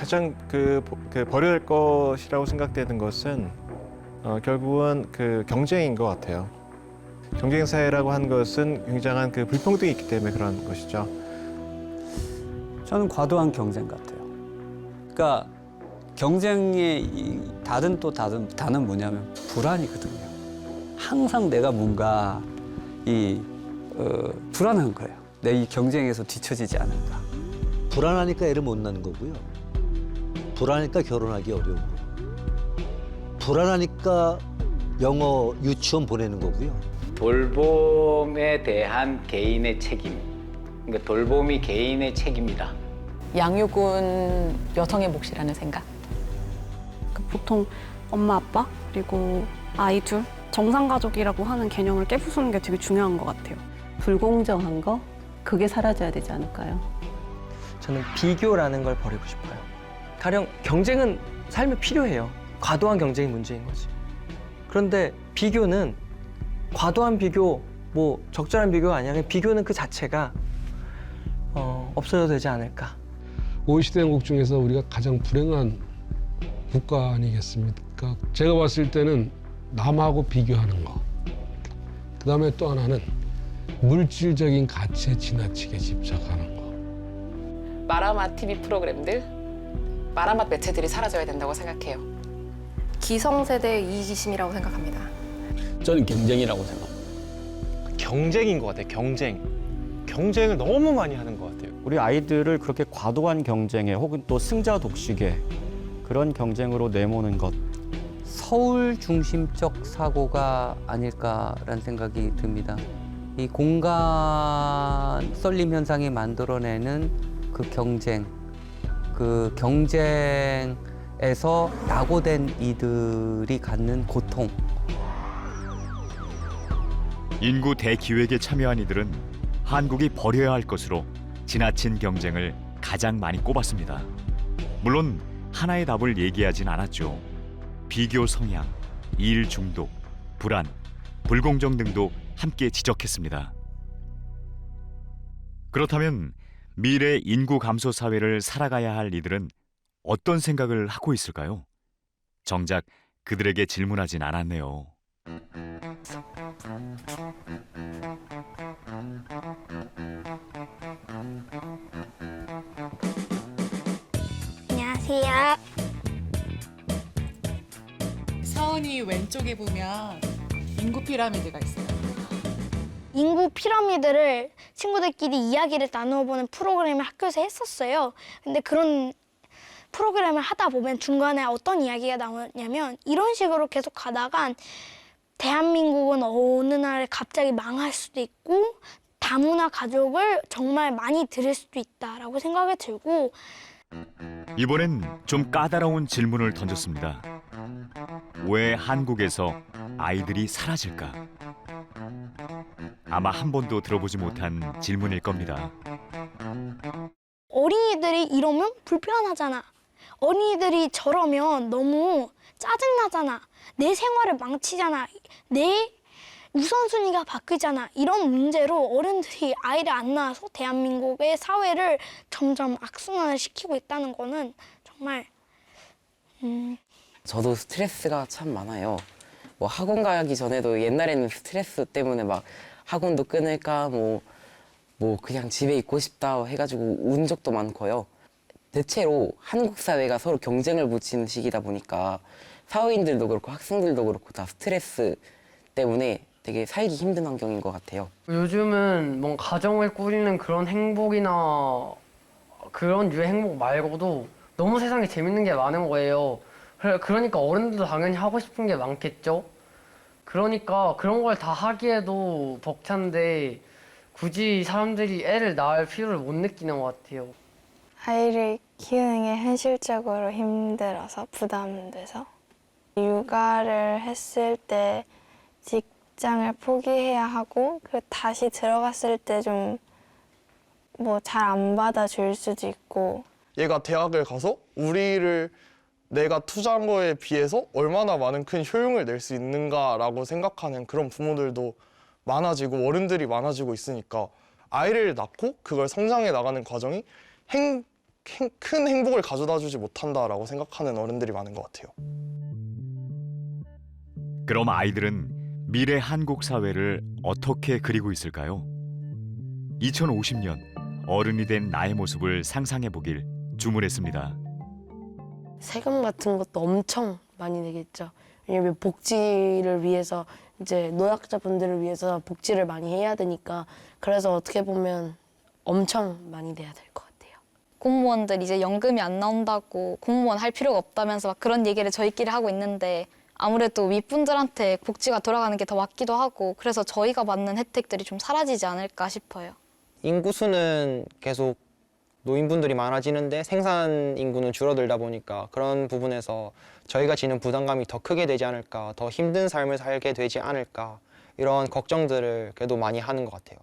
가장 그, 보- 그 버려야 할 것이라고 생각되는 것은 어, 결국은 그 경쟁인 것 같아요. 경쟁 사회라고 한 것은 굉장한 그 불평등이 있기 때문에 그런 것이죠. 저는 과도한 경쟁 같아요. 그러니까 경쟁의 이 다른 또 다른 단은 뭐냐면 불안이거든요. 항상 내가 뭔가 이 어, 불안한 거예요. 내 이 경쟁에서 뒤처지지 않을까. 불안하니까 애를 못 낳는 거고요. 불안하니까 결혼하기 어려운 거고. 불안하니까 영어 유치원 보내는 거고요. 돌봄에 대한 개인의 책임. 그러니까 돌봄이 개인의 책임이다. 양육은 여성의 몫이라는 생각. 그 보통 엄마 아빠 그리고 아이 둘 정상 가족이라고 하는 개념을 깨부수는 게 되게 중요한 것 같아요. 불공정한 거 그게 사라져야 되지 않을까요? 저는 비교라는 걸 버리고 싶어요. 가령 경쟁은 삶에 필요해요. 과도한 경쟁이 문제인 거지. 그런데 비교는 과도한 비교, 뭐 적절한 비교가 아니라 그냥 비교는 그 자체가 어, 없어도 되지 않을까. OECD 국그 중에서 우리가 가장 불행한 국가 아니겠습니까? 제가 봤을 때는 남하고 비교하는 거. 그 다음에 또 하나는 물질적인 가치에 지나치게 집착하는 거. 마라맛 TV 프로그램들, 마라맛 매체들이 사라져야 된다고 생각해요. 기성세대의 이기심이라고 생각합니다. 저는 경쟁이라고 생각합니다. 경쟁인 것 같아요. 경쟁. 경쟁을 너무 많이 하는 것 같아요. 우리 아이들을 그렇게 과도한 경쟁에 혹은 또 승자 독식에 그런 경쟁으로 내모는 것 서울 중심적 사고가 아닐까라는 생각이 듭니다. 이 공간 썰림 현상이 만들어내는 그 경쟁, 그 경쟁에서 낙오된 이들이 갖는 고통, 인구 대기획에 참여한 이들은 한국이 버려야 할 것으로 지나친 경쟁을 가장 많이 꼽았습니다. 물론 하나의 답을 얘기하진 않았죠. 비교 성향, 일 중독, 불안, 불공정 등도 함께 지적했습니다. 그렇다면 미래 인구 감소 사회를 살아가야 할 이들은 어떤 생각을 하고 있을까요? 정작 그들에게 질문하진 않았네요. 안녕하세요. 서은이 왼쪽에 보면 인구 피라미드가 있어요. 인구 피라미드를 친구들끼리 이야기를 나누어보는 프로그램을 학교에서 했었어요. 근데 그런 프로그램을 하다 보면 중간에 어떤 이야기가 나오냐면 이런 식으로 계속 가다가 대한민국은 어느 날 갑자기 망할 수도 있고 다문화 가족을 정말 많이 들을 수도 있다라고 생각이 들고 이번엔 좀 까다로운 질문을 던졌습니다. 왜 한국에서 아이들이 사라질까? 아마 한 번도 들어보지 못한 질문일 겁니다. 어린이들이 이러면 불편하잖아. 어린이들이 저러면 너무 짜증나잖아. 내 생활을 망치잖아. 내 우선순위가 바뀌잖아. 이런 문제로 어른들이 아이를 안 낳아서 대한민국의 사회를 점점 악순환을 시키고 있다는 거는 정말 음, 저도 스트레스가 참 많아요. 뭐 학원 가기 전에도 옛날에는 스트레스 때문에 막 학원도 끊을까 뭐, 뭐 그냥 집에 있고 싶다 해가지고 운 적도 많고요. 대체로 한국 사회가 서로 경쟁을 붙이는 시기다 보니까 사회인들도 그렇고 학생들도 그렇고 다 스트레스 때문에 되게 살기 힘든 환경인 것 같아요. 요즘은 뭔 가정을 꾸리는 그런 행복이나 그런 유의 행복 말고도 너무 세상에 재밌는 게 많은 거예요. 그러니까 어른들도 당연히 하고 싶은 게 많겠죠. 그러니까 그런 걸 다 하기에도 벅찬데 굳이 사람들이 애를 낳을 필요를 못 느끼는 것 같아요. 아이를 키우는 게 현실적으로 힘들어서 부담돼서 육아를 했을 때 직장을 포기해야 하고 그 다시 들어갔을 때 좀 뭐 잘 안 받아줄 수도 있고 얘가 대학을 가서 우리를 내가 투자한 거에 비해서 얼마나 많은 큰 효용을 낼 수 있는가라고 생각하는 그런 부모들도 많아지고 어른들이 많아지고 있으니까 아이를 낳고 그걸 성장해 나가는 과정이 행 행- 큰 행복을 가져다 주지 못한다라고 생각하는 어른들이 많은 것 같아요. 그럼 아이들은 미래 한국 사회를 어떻게 그리고 있을까요? 2050년 어른이 된 나의 모습을 상상해 보길 주문했습니다. 세금 같은 것도 엄청 많이 내겠죠. 왜냐면 복지를 위해서 이제 노약자분들을 위해서 복지를 많이 해야 되니까 그래서 어떻게 보면 엄청 많이 내야 될 것 같아요. 공무원들 이제 연금이 안 나온다고 공무원 할 필요가 없다면서 막 그런 얘기를 저희끼리 하고 있는데 아무래도 윗분들한테 복지가 돌아가는 게 더 맞기도 하고 그래서 저희가 받는 혜택들이 좀 사라지지 않을까 싶어요. 인구수는 계속 노인분들이 많아지는데 생산 인구는 줄어들다 보니까 그런 부분에서 저희가 지는 부담감이 더 크게 되지 않을까, 더 힘든 삶을 살게 되지 않을까 이런 걱정들을 그래도 많이 하는 것 같아요.